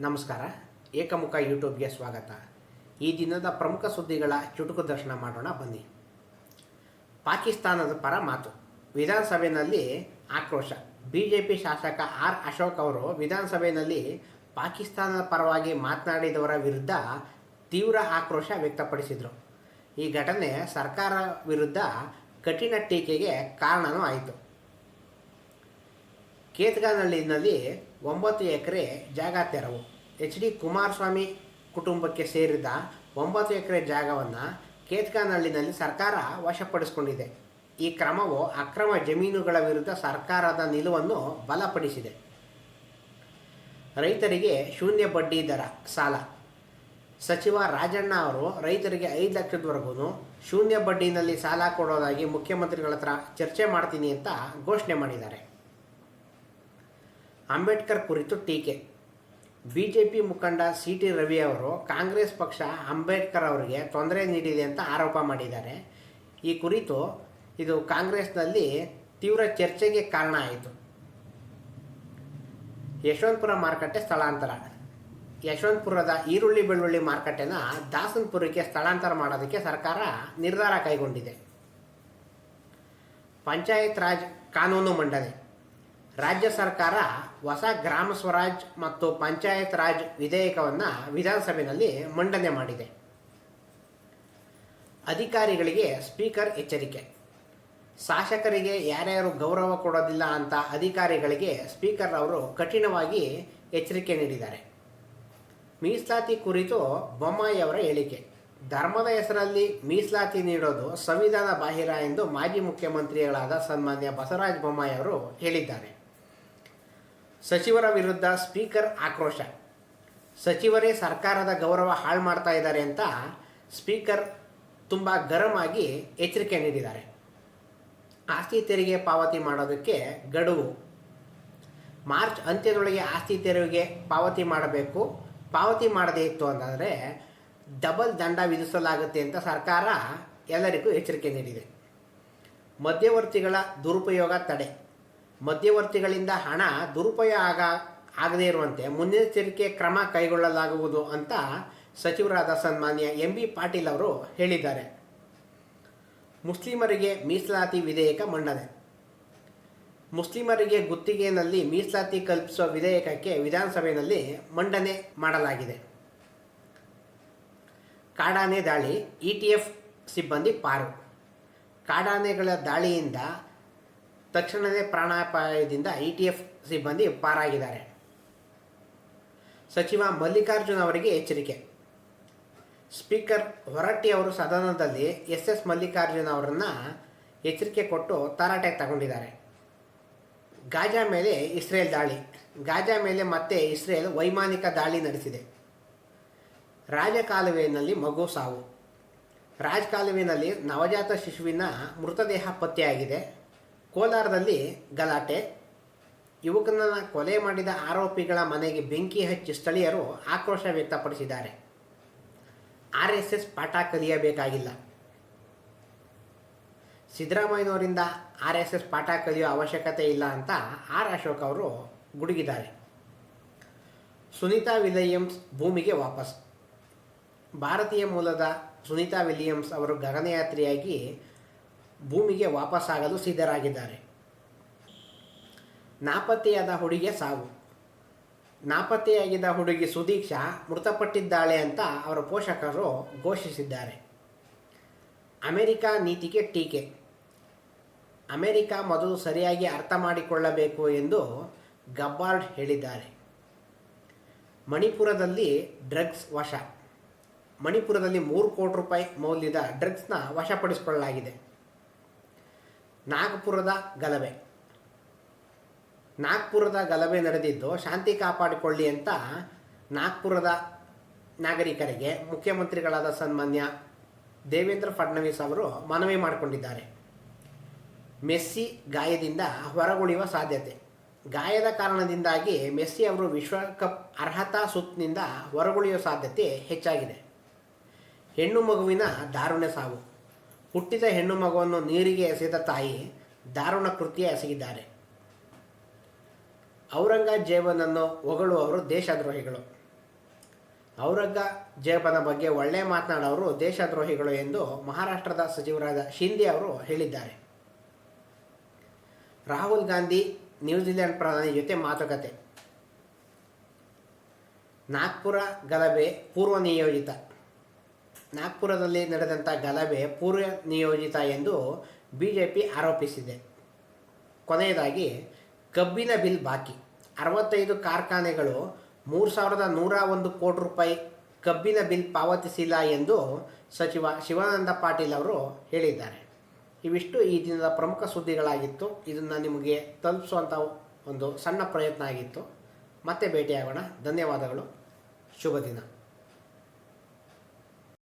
ನಮಸ್ಕಾರ. ಏಕಮುಖ ಯೂಟ್ಯೂಬ್ಗೆ ಸ್ವಾಗತ. ಈ ದಿನದ ಪ್ರಮುಖ ಸುದ್ದಿಗಳ ಚುಟುಕು ದರ್ಶನ ಮಾಡೋಣ ಬನ್ನಿ. ಪಾಕಿಸ್ತಾನದ ಪರ ಮಾತು. ವಿಧಾನಸಭೆಯಲ್ಲಿ ಆಕ್ರೋಶ. ಬಿಜೆಪಿ ಶಾಸಕ ಆರ್ ಅಶೋಕ್ ಅವರು ವಿಧಾನಸಭೆಯಲ್ಲಿ ಪಾಕಿಸ್ತಾನದ ಪರವಾಗಿ ಮಾತನಾಡಿದವರ ವಿರುದ್ಧ ತೀವ್ರ ಆಕ್ರೋಶ ವ್ಯಕ್ತಪಡಿಸಿದರು. ಈ ಘಟನೆ ಸರ್ಕಾರ ವಿರುದ್ಧ ಕಠಿಣ ಟೀಕೆಗೆ ಕಾರಣವೂ ಆಯಿತು. ಕೇತ್ಗಾನಹಳ್ಳಿನಲ್ಲಿ ಒಂಬತ್ತು ಎಕರೆ ಜಾಗ ತೆರವು. ಎಚ್ ಡಿ ಕುಮಾರಸ್ವಾಮಿ ಕುಟುಂಬಕ್ಕೆ ಸೇರಿದ ಒಂಬತ್ತು ಎಕರೆ ಜಾಗವನ್ನು ಕೇತ್ಗಾನಹಳ್ಳಿನಲ್ಲಿ ಸರ್ಕಾರ ವಶಪಡಿಸಿಕೊಂಡಿದೆ. ಈ ಕ್ರಮವು ಅಕ್ರಮ ಜಮೀನುಗಳ ವಿರುದ್ಧ ಸರ್ಕಾರದ ನಿಲುವನ್ನು ಬಲಪಡಿಸಿದೆ. ರೈತರಿಗೆ ಶೂನ್ಯ ಬಡ್ಡಿ ದರ ಸಾಲ. ಸಚಿವ ರಾಜಣ್ಣ ಅವರು ರೈತರಿಗೆ ಐದು ಲಕ್ಷದವರೆಗೂ ಶೂನ್ಯ ಬಡ್ಡಿನಲ್ಲಿ ಸಾಲ ಕೊಡೋದಾಗಿ ಮುಖ್ಯಮಂತ್ರಿಗಳ ಹತ್ರ ಚರ್ಚೆ ಮಾಡ್ತೀನಿ ಅಂತ ಘೋಷಣೆ ಮಾಡಿದ್ದಾರೆ. ಅಂಬೇಡ್ಕರ್ ಕುರಿತು ಟೀಕೆ. ಬಿ ಜೆ ಪಿ ಮುಖಂಡ ಸಿ ಟಿ ರವಿ ಅವರು, ಕಾಂಗ್ರೆಸ್ ಪಕ್ಷ ಅಂಬೇಡ್ಕರ್ ಅವರಿಗೆ ತೊಂದರೆ ನೀಡಿದೆ ಅಂತ ಆರೋಪ ಮಾಡಿದ್ದಾರೆ. ಈ ಕುರಿತು ಇದು ಕಾಂಗ್ರೆಸ್ನಲ್ಲಿ ತೀವ್ರ ಚರ್ಚೆಗೆ ಕಾರಣ ಆಯಿತು. ಯಶವಂತಪುರ ಮಾರುಕಟ್ಟೆ ಸ್ಥಳಾಂತರ. ಯಶವಂತಪುರದ ಈರುಳ್ಳಿ ಬೆಳ್ಳುಳ್ಳಿ ಮಾರುಕಟ್ಟೆನ ದಾಸನ್ಪುರಕ್ಕೆ ಸ್ಥಳಾಂತರ ಮಾಡೋದಕ್ಕೆ ಸರ್ಕಾರ ನಿರ್ಧಾರ ಕೈಗೊಂಡಿದೆ. ಪಂಚಾಯತ್ ರಾಜ್ ಕಾನೂನು ಮಂಡನೆ. ರಾಜ್ಯ ಸರ್ಕಾರ ಹೊಸ ಗ್ರಾಮ ಸ್ವರಾಜ್ ಮತ್ತು ಪಂಚಾಯತ್ ರಾಜ್ ವಿಧೇಯಕವನ್ನು ವಿಧಾನಸಭೆಯಲ್ಲಿ ಮಂಡನೆ ಮಾಡಿದೆ. ಅಧಿಕಾರಿಗಳಿಗೆ ಸ್ಪೀಕರ್ ಎಚ್ಚರಿಕೆ. ಶಾಸಕರಿಗೆ ಯಾರ್ಯಾರು ಗೌರವ ಕೊಡೋದಿಲ್ಲ ಅಂತ ಅಧಿಕಾರಿಗಳಿಗೆ ಸ್ಪೀಕರ್ ಅವರು ಕಠಿಣವಾಗಿ ಎಚ್ಚರಿಕೆ ನೀಡಿದ್ದಾರೆ. ಮೀಸಲಾತಿ ಕುರಿತು ಬೊಮ್ಮಾಯಿ ಅವರ ಹೇಳಿಕೆ. ಧರ್ಮದ ಹೆಸರಲ್ಲಿ ಮೀಸಲಾತಿ ನೀಡೋದು ಸಂವಿಧಾನ ಬಾಹಿರ ಎಂದು ಮಾಜಿ ಮುಖ್ಯಮಂತ್ರಿಗಳಾದ ಸನ್ಮಾನ್ಯ ಬಸವರಾಜ ಬೊಮ್ಮಾಯಿ ಅವರು ಹೇಳಿದ್ದಾರೆ. ಸಚಿವರ ವಿರುದ್ಧ ಸ್ಪೀಕರ್ ಆಕ್ರೋಶ. ಸಚಿವರೇ ಸರ್ಕಾರದ ಗೌರವ ಹಾಳು ಮಾಡ್ತಾ ಇದ್ದಾರೆ ಅಂತ ಸ್ಪೀಕರ್ ತುಂಬ ಗರಂ ಆಗಿ ಎಚ್ಚರಿಕೆ ನೀಡಿದ್ದಾರೆ. ಆಸ್ತಿ ತೆರಿಗೆ ಪಾವತಿ ಮಾಡೋದಕ್ಕೆ ಗಡುವು. ಮಾರ್ಚ್ ಅಂತ್ಯದೊಳಗೆ ಆಸ್ತಿ ತೆರಿಗೆ ಪಾವತಿ ಮಾಡಬೇಕು. ಪಾವತಿ ಮಾಡದೇ ಇತ್ತು ಅಂತಂದರೆ ಡಬಲ್ ದಂಡ ವಿಧಿಸಲಾಗುತ್ತೆ ಅಂತ ಸರ್ಕಾರ ಎಲ್ಲರಿಗೂ ಎಚ್ಚರಿಕೆ ನೀಡಿದೆ. ಮಧ್ಯವರ್ತಿಗಳ ದುರುಪಯೋಗ ತಡೆ. ಮಧ್ಯವರ್ತಿಗಳಿಂದ ಹಣ ದುರುಪಯೋಗ ಆಗ, ಆಗದೇ ಇರುವಂತೆ ಮುನ್ನೆಚ್ಚರಿಕೆ ಕ್ರಮ ಕೈಗೊಳ್ಳಲಾಗುವುದು ಅಂತ ಸಚಿವರಾದ ಸನ್ಮಾನ್ಯ ಎಂ ಬಿ ಪಾಟೀಲ್ ಅವರು ಹೇಳಿದ್ದಾರೆ. ಮುಸ್ಲಿಮರಿಗೆ ಮೀಸಲಾತಿ ವಿಧೇಯಕ ಮಂಡನೆ. ಮುಸ್ಲಿಮರಿಗೆ ಗುತ್ತಿಗೆಯಲ್ಲಿ ಮೀಸಲಾತಿ ಕಲ್ಪಿಸುವ ವಿಧೇಯಕಕ್ಕೆ ವಿಧಾನಸಭೆಯಲ್ಲಿ ಮಂಡನೆ ಮಾಡಲಾಗಿದೆ. ಕಾಡಾನೆ ದಾಳಿ, ಇ ಟಿ ಎಫ್ ಸಿಬ್ಬಂದಿ ಪಾರು. ಕಾಡಾನೆಗಳ ದಾಳಿಯಿಂದ ತಕ್ಷಣವೇ ಪ್ರಾಣಾಪಾಯದಿಂದ ಐ ಟಿ ಎಫ್ ಸಿಬ್ಬಂದಿ ಪಾರಾಗಿದ್ದಾರೆ. ಸಚಿವ ಮಲ್ಲಿಕಾರ್ಜುನ್ ಅವರಿಗೆ ಎಚ್ಚರಿಕೆ. ಸ್ಪೀಕರ್ ಹೊರಟ್ಟಿ ಅವರು ಸದನದಲ್ಲಿ ಎಸ್ ಎಸ್ ಮಲ್ಲಿಕಾರ್ಜುನ್ ಅವರನ್ನು ಎಚ್ಚರಿಕೆ ಕೊಟ್ಟು ತರಾಟೆ ತಗೊಂಡಿದ್ದಾರೆ. ಗಾಜಾ ಮೇಲೆ ಇಸ್ರೇಲ್ ದಾಳಿ. ಗಾಜಾ ಮೇಲೆ ಮತ್ತೆ ಇಸ್ರೇಲ್ ವೈಮಾನಿಕ ದಾಳಿ ನಡೆಸಿದೆ. ರಾಜಕಾಲುವೆಯಲ್ಲಿ ಮಗು ಸಾವು. ರಾಜಕಾಲುವೆಯಲ್ಲಿ ನವಜಾತ ಶಿಶುವಿನ ಮೃತದೇಹ ಪತ್ತೆಯಾಗಿದೆ. ಕೋಲಾರದಲ್ಲಿ ಗಲಾಟೆ. ಯುವಕನನ್ನು ಕೊಲೆ ಮಾಡಿದ ಆರೋಪಿಗಳ ಮನೆಗೆ ಬೆಂಕಿ ಹಚ್ಚಿ ಸ್ಥಳೀಯರು ಆಕ್ರೋಶ ವ್ಯಕ್ತಪಡಿಸಿದ್ದಾರೆ. ಆರ್ ಎಸ್ ಎಸ್ ಪಾಠ ಕಲಿಯಬೇಕಾಗಿಲ್ಲ. ಸಿದ್ದರಾಮಯ್ಯನವರಿಂದ ಆರ್ ಎಸ್ ಎಸ್ ಪಾಠ ಕಲಿಯೋ ಅವಶ್ಯಕತೆ ಇಲ್ಲ ಅಂತ ಆರ್. ಅಶೋಕ್ ಅವರು ಗುಡುಗಿದ್ದಾರೆ. ಸುನೀತಾ ವಿಲಿಯಮ್ಸ್ ಭೂಮಿಗೆ ವಾಪಸ್. ಭಾರತೀಯ ಮೂಲದ ಸುನೀತಾ ವಿಲಿಯಮ್ಸ್ ಅವರು ಗಗನಯಾತ್ರಿಯಾಗಿ ಭೂಮಿಗೆ ವಾಪಸ್ಸಾಗಲು ಸಿದ್ಧರಾಗಿದ್ದಾರೆ. ನಾಪತ್ತೆಯಾದ ಹುಡುಗಿಯ ಸಾವು. ನಾಪತ್ತೆಯಾಗಿದ್ದ ಹುಡುಗಿ ಸುದೀಕ್ಷಾ ಮೃತಪಟ್ಟಿದ್ದಾಳೆ ಅಂತ ಅವರ ಪೋಷಕರು ಘೋಷಿಸಿದ್ದಾರೆ. ಅಮೆರಿಕ ನೀತಿಗೆ ಟೀಕೆ. ಅಮೆರಿಕ ಮೊದಲು ಸರಿಯಾಗಿ ಅರ್ಥ ಮಾಡಿಕೊಳ್ಳಬೇಕು ಎಂದು ಗಬ್ಬಾರ್ಡ್ ಹೇಳಿದ್ದಾರೆ. ಮಣಿಪುರದಲ್ಲಿ ಡ್ರಗ್ಸ್ ವಶ. ಮಣಿಪುರದಲ್ಲಿ ಮೂರು ಕೋಟಿ ರೂಪಾಯಿ ಮೌಲ್ಯದ ಡ್ರಗ್ಸ್ನ ವಶಪಡಿಸಿಕೊಳ್ಳಲಾಗಿದೆ. ನಾಗಪುರದ ಗಲಭೆ. ನಾಗ್ಪುರದ ಗಲಭೆ ನಡೆದಿದ್ದು ಶಾಂತಿ ಕಾಪಾಡಿಕೊಳ್ಳಿ ಅಂತ ನಾಗ್ಪುರದ ನಾಗರಿಕರಿಗೆ ಮುಖ್ಯಮಂತ್ರಿಗಳಾದ ಸನ್ಮಾನ್ಯ ದೇವೇಂದ್ರ ಫಡ್ನವೀಸ್ ಅವರು ಮನವಿ ಮಾಡಿಕೊಂಡಿದ್ದಾರೆ. ಮೆಸ್ಸಿ ಗಾಯದಿಂದ ಹೊರಗುಳಿಯುವ ಸಾಧ್ಯತೆ. ಗಾಯದ ಕಾರಣದಿಂದಾಗಿ ಮೆಸ್ಸಿ ಅವರು ವಿಶ್ವಕಪ್ ಅರ್ಹತಾ ಸುತ್ತಿನಿಂದ ಹೊರಗುಳಿಯುವ ಸಾಧ್ಯತೆ ಹೆಚ್ಚಾಗಿದೆ. ಹೆಣ್ಣು ಮಗುವಿನ ದಾರುಣ ಸಾವು. ಹುಟ್ಟಿದ ಹೆಣ್ಣು ಮಗುವನ್ನು ನೀರಿಗೆ ಎಸೆದ ತಾಯಿ ದಾರುಣ ಕೃತ್ಯ ಎಸಗಿದ್ದಾರೆ ಔರಂಗಜೇಬನನ್ನು ಹೊಗಳುವವರು ದೇಶದ್ರೋಹಿಗಳು. ಔರಂಗಜೇಬನ ಬಗ್ಗೆ ಒಳ್ಳೆ ಮಾತನಾಡೋರು ದೇಶದ್ರೋಹಿಗಳು ಎಂದು ಮಹಾರಾಷ್ಟ್ರದ ಸಚಿವರಾದ ಶಿಂದೆ ಅವರು ಹೇಳಿದ್ದಾರೆ. ರಾಹುಲ್ ಗಾಂಧಿ ನ್ಯೂಜಿಲೆಂಡ್ ಪ್ರಧಾನಿ ಜೊತೆ ಮಾತುಕತೆ. ನಾಗ್ಪುರ ಗಲಭೆ ಪೂರ್ವ ನಿಯೋಜಿತ ನಾಗ್ಪುರದಲ್ಲಿ ನಡೆದಂಥ ಗಲಭೆ ಪೂರ್ವ ನಿಯೋಜಿತ ಎಂದು ಬಿ ಜೆ ಪಿ ಆರೋಪಿಸಿದೆ. ಕೊನೆಯದಾಗಿ, ಕಬ್ಬಿನ ಬಿಲ್ ಬಾಕಿ. ಅರವತ್ತೈದು ಕಾರ್ಖಾನೆಗಳು ಮೂರು ಸಾವಿರದ ನೂರ ಒಂದು ಕೋಟಿ ರೂಪಾಯಿ ಕಬ್ಬಿನ ಬಿಲ್ ಪಾವತಿಸಿಲ್ಲ ಎಂದು ಸಚಿವ ಶಿವಾನಂದ ಪಾಟೀಲ್ ಅವರು ಹೇಳಿದ್ದಾರೆ. ಇವಿಷ್ಟು ಈ ದಿನದ ಪ್ರಮುಖ ಸುದ್ದಿಗಳಾಗಿತ್ತು. ಇದನ್ನು ನಿಮಗೆ ತಲುಪಿಸುವಂಥ ಒಂದು ಸಣ್ಣ ಪ್ರಯತ್ನ ಆಗಿತ್ತು. ಮತ್ತೆ ಭೇಟಿಯಾಗೋಣ. ಧನ್ಯವಾದಗಳು. ಶುಭ ದಿನ.